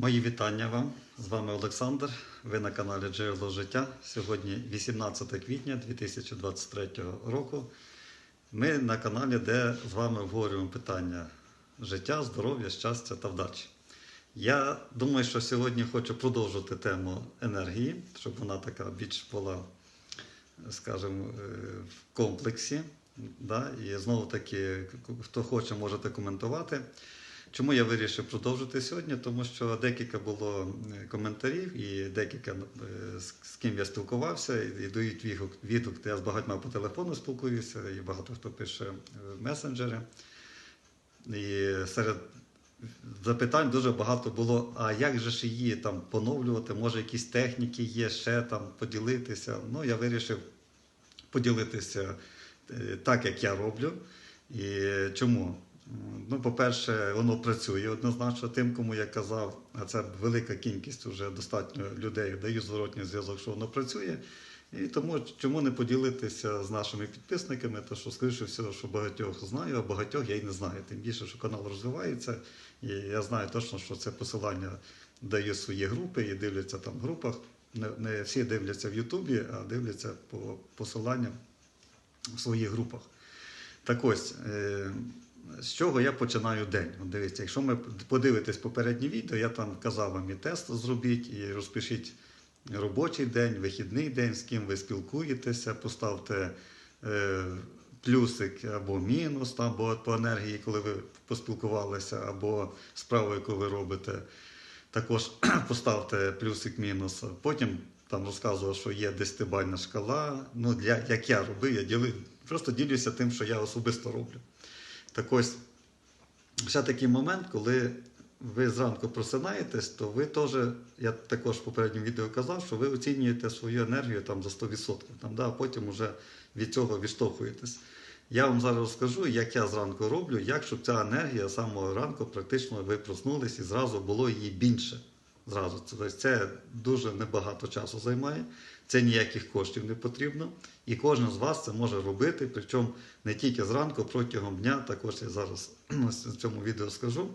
Мої вітання вам. З вами Олександр. Ви на каналі Джерело Життя. Сьогодні 18 квітня 2023 року. Ми на каналі, де з вами обговорюємо питання життя, здоров'я, щастя та вдачі. Я думаю, що сьогодні хочу продовжити тему енергії, щоб вона така більш була, скажімо, е, в комплексі. Да? І знову таки, хто хоче, можете коментувати. Чому я вирішив продовжити сьогодні? Тому що декілька було е, коментарів, і декілька е, з ким я спілкувався, і дають відгук, відгук. Я з багатьма по телефону спілкуюся, і багато хто пише в месенджери. І серед запитань дуже багато було: а як же ж її там поновлювати? Може, якісь техніки є, ще там поділитися. Ну, я вирішив поділитися е, так, як я роблю. І чому? Ну, по-перше, воно працює однозначно тим, кому я казав, а це велика кількість вже достатньо людей даю зворотній зв'язок, що воно працює. І тому чому не поділитися з нашими підписниками, то що, скоріше всього, що багатьох знаю, а багатьох я й не знаю. Тим більше, що канал розвивається, і я знаю точно, що це посилання даю свої групи і дивляться там в групах. Не, не всі дивляться в Ютубі, а дивляться по посиланням в своїх групах. Так ось. Е- з чого я починаю день? От дивіться, якщо ми подивитесь попереднє відео, я там казав вам і тест зробіть, і розпишіть робочий день, вихідний день, з ким ви спілкуєтеся, поставте е, плюсик або мінус або по енергії, коли ви поспілкувалися, або справу, яку ви робите. Також поставте плюсик-мінус. Потім там розказував, що є десятибальна шкала. Ну, для, як я робив, я ділив, просто ділюся тим, що я особисто роблю. Так ось, ще такий момент, коли ви зранку просинаєтесь, то ви теж, я також в попередньому відео казав, що ви оцінюєте свою енергію там за 100%, там, да, а потім вже від цього відштовхуєтесь. Я вам зараз розкажу, як я зранку роблю, як щоб ця енергія з самого ранку практично ви проснулись і зразу було її більше. Зразу. Тобто це дуже небагато часу займає, це ніяких коштів не потрібно. І кожен з вас це може робити, причому не тільки зранку, протягом дня, також я зараз в цьому відео скажу,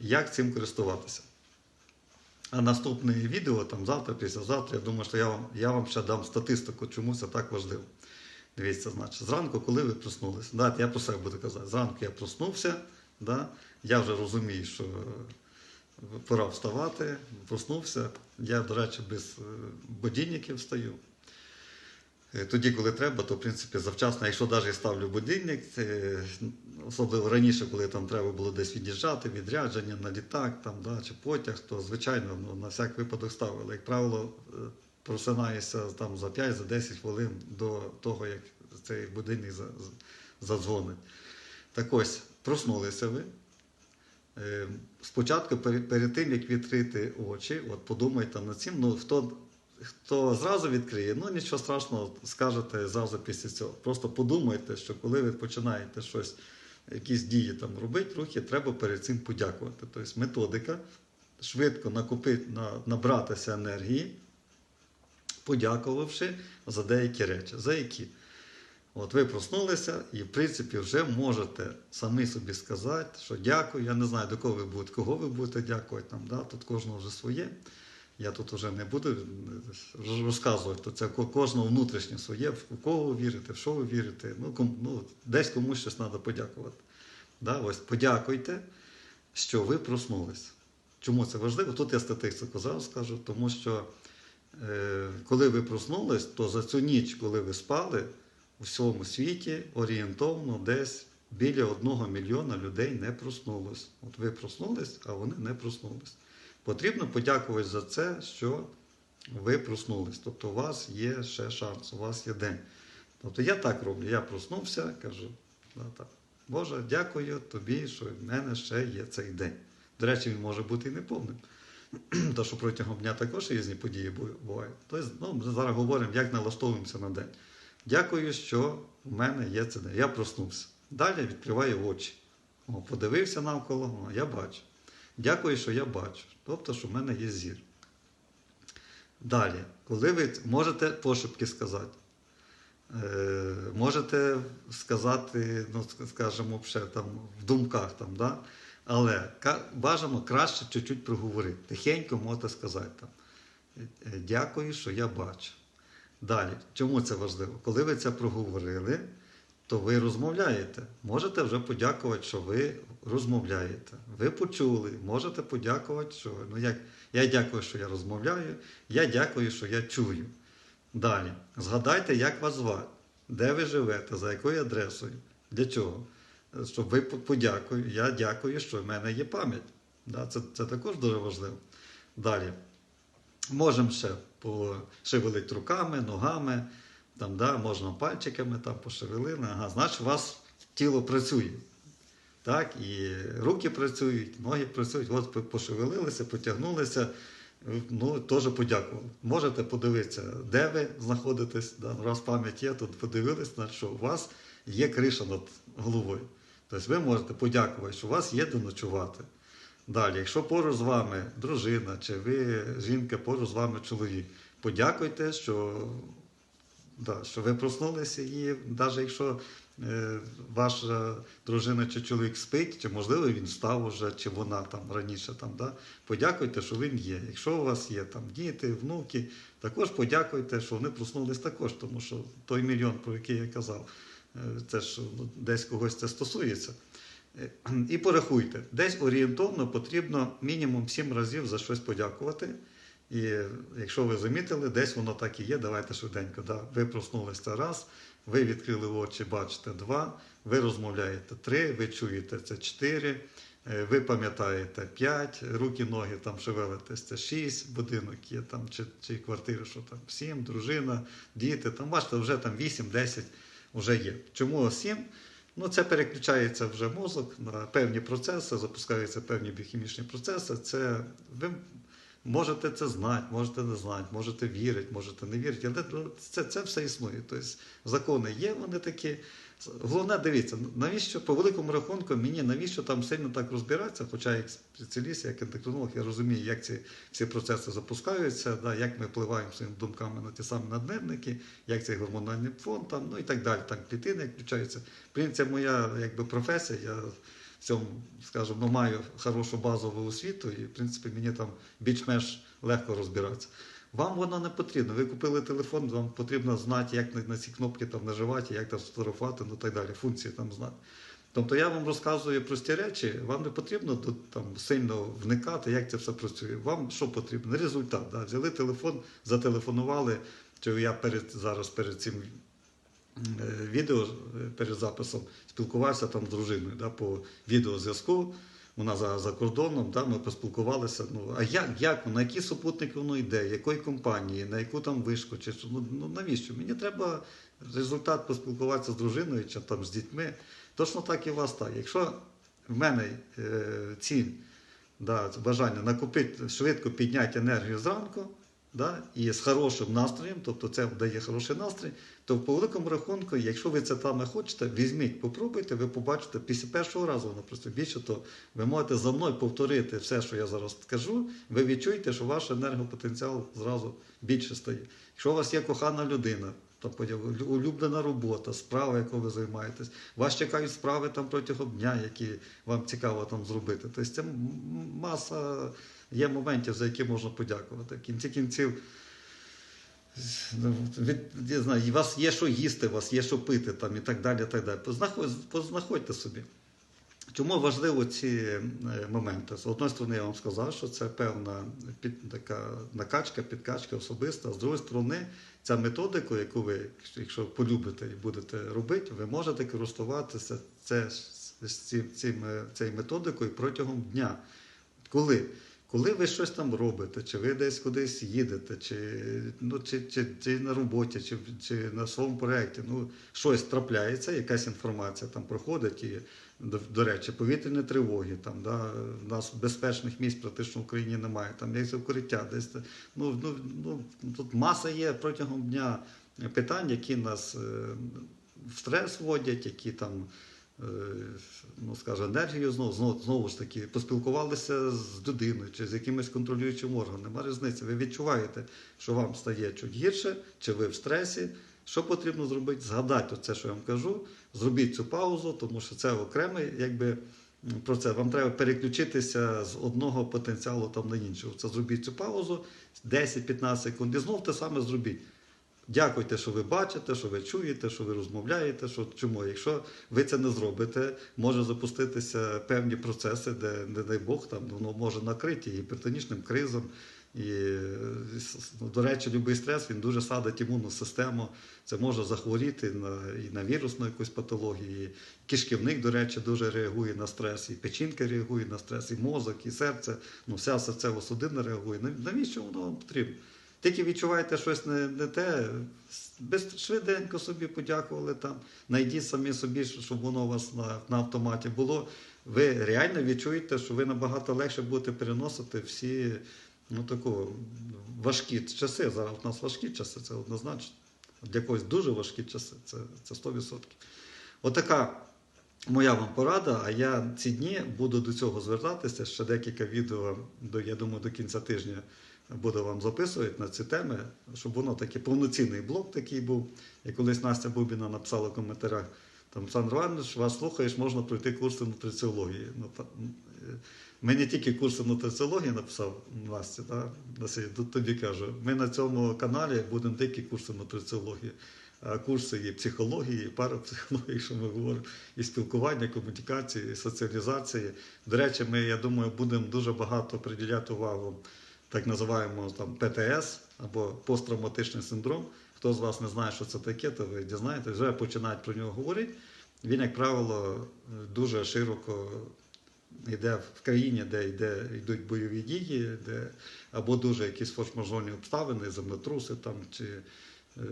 як цим користуватися. А наступне відео, там завтра, післязавтра, я думаю, що я вам, я вам ще дам статистику, чому це так важливо. Дивіться, значить, зранку, коли ви проснулися, да, я про себе буду казати, зранку я проснувся, да, я вже розумію, що пора вставати, проснувся. Я, до речі, без е, будильників встаю. Е, Тоді, коли треба, то в принципі завчасно, якщо навіть ставлю будильник, особливо раніше, коли там треба було десь від'їжджати, відрядження на літак там, да, чи потяг, то звичайно ну, на всяк випадок ставили. Як правило, е, просинаюся там за 5-10 хвилин до того, як цей будильник за- за- задзвонить. Так ось, проснулися ви. Е, Спочатку, перед, тим, як відкрити очі, от подумайте над цим. Ну, хто, хто зразу відкриє, ну нічого страшного, скажете зразу після цього. Просто подумайте, що коли ви починаєте щось, якісь дії там робити, рухи, треба перед цим подякувати. Тобто методика швидко накупити, на, набратися енергії, подякувавши за деякі речі. За які? От ви проснулися і, в принципі, вже можете самі собі сказати, що дякую. Я не знаю, до кого ви будете, кого ви будете дякувати. Там, да? Тут кожного вже своє. Я тут вже не буду е, розказувати, то це кожного внутрішнє своє, в кого ви вірите, в що ви вірите. Ну, ком, ну, десь комусь щось треба подякувати. Да? Ось подякуйте, що ви проснулись. Чому це важливо? Тут я статистику зараз скажу, тому що е, коли ви проснулись, то за цю ніч, коли ви спали, у всьому світі орієнтовно десь біля одного мільйона людей не проснулось. От ви проснулись, а вони не проснулись. Потрібно подякувати за це, що ви проснулись. Тобто у вас є ще шанс, у вас є день. Тобто я так роблю, я проснувся, кажу, да, так, Боже, дякую тобі, що в мене ще є цей день. До речі, він може бути і неповним. Тому що протягом дня також різні події бувають. Тобто, ну, ми зараз говоримо, як налаштовуємося на день. Дякую, що в мене є це. Я проснувся. Далі відкриваю очі. О, подивився навколо, о, я бачу. Дякую, що я бачу. Тобто, що в мене є зір. Далі, коли ви можете пошепки сказати, е, можете сказати, ну, скажімо, ще там в думках, там, да? Але бажано краще чуть-чуть проговорити. Тихенько можете сказати там. «Е, Дякую, що я бачу. Далі, чому це важливо? Коли ви це проговорили, то ви розмовляєте. Можете вже подякувати, що ви розмовляєте. Ви почули, можете подякувати, що ну як я дякую, що я розмовляю, я дякую, що я чую. Далі, згадайте, як вас звати, де ви живете, за якою адресою, для чого? Щоб ви по- подякую. Я дякую, що в мене є пам'ять. Це, це також дуже важливо. Далі. Можемо ще пошевелити руками, ногами, там, да, можна пальчиками там пошевелили. Ага, значить, у вас тіло працює. Так, і руки працюють, ноги працюють, от пошевелилися, потягнулися, ну, теж подякували. Можете подивитися, де ви знаходитесь, да, раз пам'ять є, тут подивилися, значить, що у вас є криша над головою. Тобто ви можете подякувати, що у вас є де ночувати. Далі, якщо поруч з вами дружина, чи ви жінка, поруч з вами чоловік, подякуйте, що, да, що ви проснулися і навіть якщо е, ваша дружина чи чоловік спить, чи можливо він встав уже, чи вона там раніше там, да, подякуйте, що він є. Якщо у вас є там діти, внуки, також подякуйте, що вони проснулись також, тому що той мільйон, про який я казав, е, це ж ну, десь когось це стосується. Е, І порахуйте, десь орієнтовно потрібно мінімум 7 разів за щось подякувати. І якщо ви замітили, десь воно так і є, давайте швиденько. Да? Ви проснулися раз, ви відкрили очі, бачите два, ви розмовляєте три, ви чуєте це чотири, е, ви пам'ятаєте п'ять, руки, ноги там шевелитесь, це шість, будинок є там, чи, чи квартири, що там сім, дружина, діти, там бачите, вже там вісім, десять вже є. Чому сім? Ну, це переключається вже мозок на певні процеси, запускаються певні біохімічні процеси. Це ви можете це знати, можете не знати, можете вірити, можете не вірити, але ну, це, це все існує. Тобто закони є, вони такі. Головне, дивіться, навіщо по великому рахунку мені навіщо там сильно так розбиратися, хоча як спеціаліст, як ендокринолог, я розумію, як ці всі процеси запускаються, да, як ми впливаємо своїми думками на ті самі наднервники, як цей гормональний фон, там, ну і так далі, там клітини як включаються. Принципі, моя якби, професія, я цьому, скажімо, ну, маю хорошу базову освіту, і в принципі мені там більш-менш легко розбиратися. Вам воно не потрібно. Ви купили телефон, вам потрібно знати, як на, ці кнопки там наживати, як там сфотографувати, ну так далі, функції там знати. Тобто я вам розказую прості речі, вам не потрібно до- там сильно вникати, як це все працює. Вам що потрібно? Результат. Да? Взяли телефон, зателефонували, чи я перед зараз перед цим відео е, перед записом спілкувався там з дружиною да, по відеозв'язку. Вона за, за кордоном, да, ми поспілкувалися. Ну, а як, як, на які супутники воно йде, якої компанії, на яку там вишку, чи ну, ну навіщо? Мені треба результат поспілкуватися з дружиною чи там з дітьми. Точно так і у вас так. Якщо в мене е, ціль, да, бажання накопити, швидко підняти енергію зранку, да, і з хорошим настроєм, тобто це дає хороший настрій, то по великому рахунку, якщо ви це саме хочете, візьміть, попробуйте, ви побачите після першого разу воно просто більше, то ви можете за мною повторити все, що я зараз скажу, ви відчуєте, що ваш енергопотенціал зразу більше стає. Якщо у вас є кохана людина, там улюблена робота, справа, якою ви займаєтесь, вас чекають справи там протягом дня, які вам цікаво там зробити. Тобто це маса є моментів, за які можна подякувати. В кінці кінців. Ну, від, я знаю, у вас є що їсти, у вас є що пити там, і так далі. так далі. Познаходь, познаходьте собі. Чому важливо ці е, моменти? З одної сторони, я вам сказав, що це певна під, така накачка, підкачка особиста. З другої сторони, ця методика, яку ви, якщо полюбите і будете робити, ви можете користуватися це, цим, цим, е, цією методикою протягом дня. Коли? Коли ви щось там робите, чи ви десь кудись їдете, чи, ну, чи, чи, чи на роботі, чи, чи на своєму проєкті, ну, щось трапляється, якась інформація там проходить, і, до, до речі, повітряні тривоги, там, да, в нас безпечних місць практично в Україні немає, там є укриття, десь, ну, ну, ну, тут маса є протягом дня питань, які нас е, в стрес вводять, які там ну, скажу, енергію знову, знову, знову ж таки поспілкувалися з людиною чи з якимось контролюючим органом. Нема різниці. Ви відчуваєте, що вам стає чуть гірше, чи ви в стресі. Що потрібно зробити? Згадати це, що я вам кажу, зробіть цю паузу, тому що це окремий якби, про це. Вам треба переключитися з одного потенціалу там на інший. Це зробіть цю паузу 10-15 секунд і знов те саме зробіть. Дякуйте, що ви бачите, що ви чуєте, що ви розмовляєте. Що чому? Якщо ви це не зробите, може запуститися певні процеси, де, не дай Бог, там воно може накрити і гіпертонічним кризом. І, е, ну, до речі, будь-який стрес він дуже садить імунну систему. Це може захворіти на, і на вірусну якусь патологію. І кишківник, до речі, дуже реагує на стрес, і печінка реагує на стрес, і мозок, і серце. Ну, вся серцева судина реагує. Навіщо воно вам потрібно? Тільки відчуваєте щось не, не те, без швиденько собі подякували там, знайдіть самі собі, щоб воно у вас на, на автоматі було. Ви реально відчуєте, що ви набагато легше будете переносити всі ну, таку, важкі часи. Зараз у нас важкі часи, це однозначно. Для когось дуже важкі часи, це, це 100%. Отака моя вам порада, а я ці дні буду до цього звертатися. Ще декілька відео, до, я думаю, до кінця тижня буду вам записувати на ці теми, щоб воно такий повноцінний блок такий був. І колись Настя Бубіна написала в коментарях, там, Олександр Іванович, вас слухаєш, можна пройти курси нутриціології. Ну, та, ми не тільки курси нутриціології написав Насті, да? Тобі кажу, ми на цьому каналі будемо тільки курси нутриціології. Курси і психології, і парапсихології, що ми говоримо, і спілкування, комунікації, і соціалізації. До речі, ми, я думаю, будемо дуже багато приділяти увагу так називаємо там ПТС або посттравматичний синдром. Хто з вас не знає, що це таке, то ви дізнаєтесь, вже починають про нього говорити. Він, як правило, дуже широко йде в країні, де йде, йдуть бойові дії, де або дуже якісь форс-мажорні обставини, землетруси там, чи е,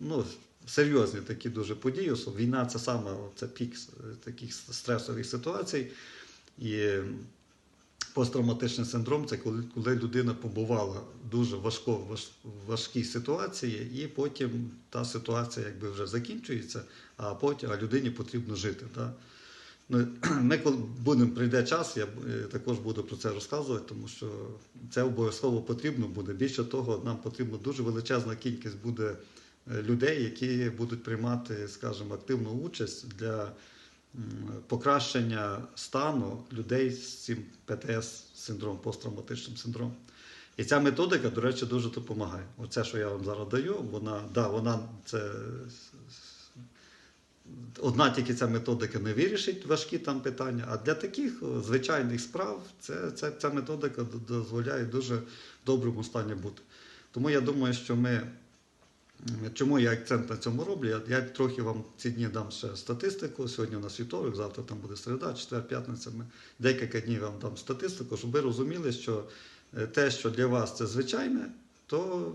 ну, серйозні такі дуже події. Війна це саме це пік е, таких стресових ситуацій. І посттравматичний синдром це коли, коли людина побувала дуже важко, важ, важкій ситуації, і потім та ситуація якби вже закінчується, а потім а людині потрібно жити. Да? Ну, ми коли будемо прийде час, я е, також буду про це розказувати, тому що це обов'язково потрібно буде. Більше того, нам потрібно дуже величезна кількість буде е, людей, які будуть приймати, скажімо, активну участь для покращення стану людей з цим ПТС синдром, посттравматичним синдромом. І ця методика, до речі, дуже допомагає. Оце, що я вам зараз даю, вона, да, вона це одна тільки ця методика не вирішить важкі там питання, а для таких звичайних справ це, це, ця методика дозволяє дуже доброму стані бути. Тому я думаю, що ми. Чому я акцент на цьому роблю? Я, я трохи вам ці дні дам ще статистику. Сьогодні у нас вівторок, завтра там буде середа, четвер, п'ятниця. Ми декілька днів вам дам статистику, щоб ви розуміли, що е, те, що для вас це звичайне, то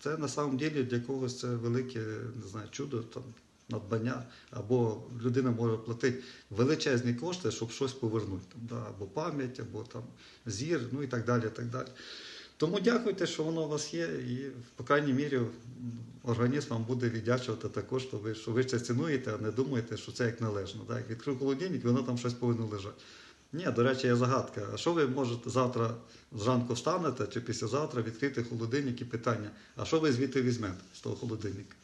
це на самом ділі для когось це велике не знаю, чудо, там, надбання, або людина може платити величезні кошти, щоб щось повернути, там, да, або пам'ять, або там зір, ну і так далі. так далі. Тому дякуйте, що воно у вас є, і по крайній мірі організм вам буде віддячувати також, що ви, що ви це цінуєте, а не думаєте, що це як належно. Так? Як відкрив холодильник, воно там щось повинно лежати. Ні, до речі, є загадка. А що ви можете завтра зранку встанете чи післязавтра відкрити холодильник і питання, а що ви звідти візьмете з того холодильника?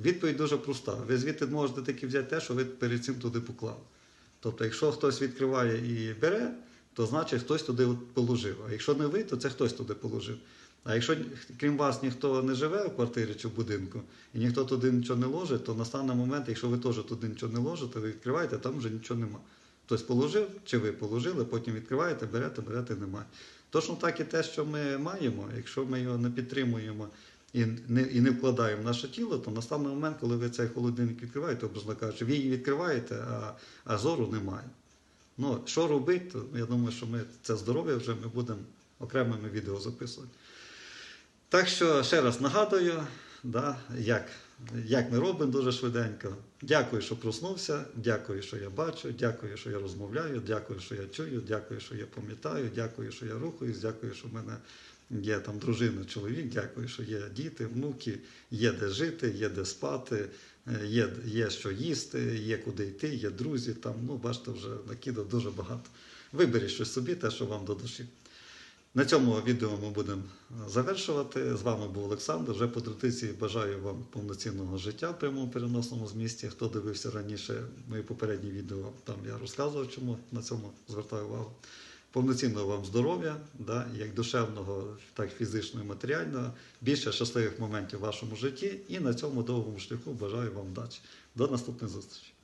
Відповідь дуже проста. Ви звідти можете тільки взяти те, що ви перед цим туди поклали. Тобто, якщо хтось відкриває і бере, то значить хтось туди положив. А якщо не ви, то це хтось туди положив. А якщо крім вас ніхто не живе в квартирі чи в будинку, і ніхто туди нічого не ложить, то настане момент, якщо ви теж туди нічого не ложите, ви відкриваєте, там вже нічого нема. Хтось положив, чи ви положили, потім відкриваєте, берете, берете, немає. Точно так і те, що ми маємо, якщо ми його не підтримуємо і не, і не вкладаємо в наше тіло, то настане момент, коли ви цей холодильник відкриваєте, образно кажучи, ви її відкриваєте, а, а зору немає. Ну, що робити, я думаю, що ми це здоров'я вже ми будемо окремими відео записувати. Так що ще раз нагадую, да, як, як ми робимо дуже швиденько. Дякую, що проснувся, дякую, що я бачу, дякую, що я розмовляю, дякую, що я чую, дякую, що я пам'ятаю, дякую, що я рухаюсь, дякую, що в мене є там дружина, чоловік, дякую, що є діти, внуки, є де жити, є де спати, є, є що їсти, є куди йти, є друзі. Там, ну, бачите, вже накидав дуже багато. Виберіть щось собі, те, що вам до душі. На цьому відео ми будемо завершувати. З вами був Олександр. Вже по традиції бажаю вам повноцінного життя в прямому переносному змісті. Хто дивився раніше мої попередні відео, там я розказував, чому на цьому звертаю увагу. Повноцінного вам здоров'я, да, як душевного, так і фізичного і матеріального, більше щасливих моментів в вашому житті і на цьому довгому шляху бажаю вам вдачі. До наступних зустрічей.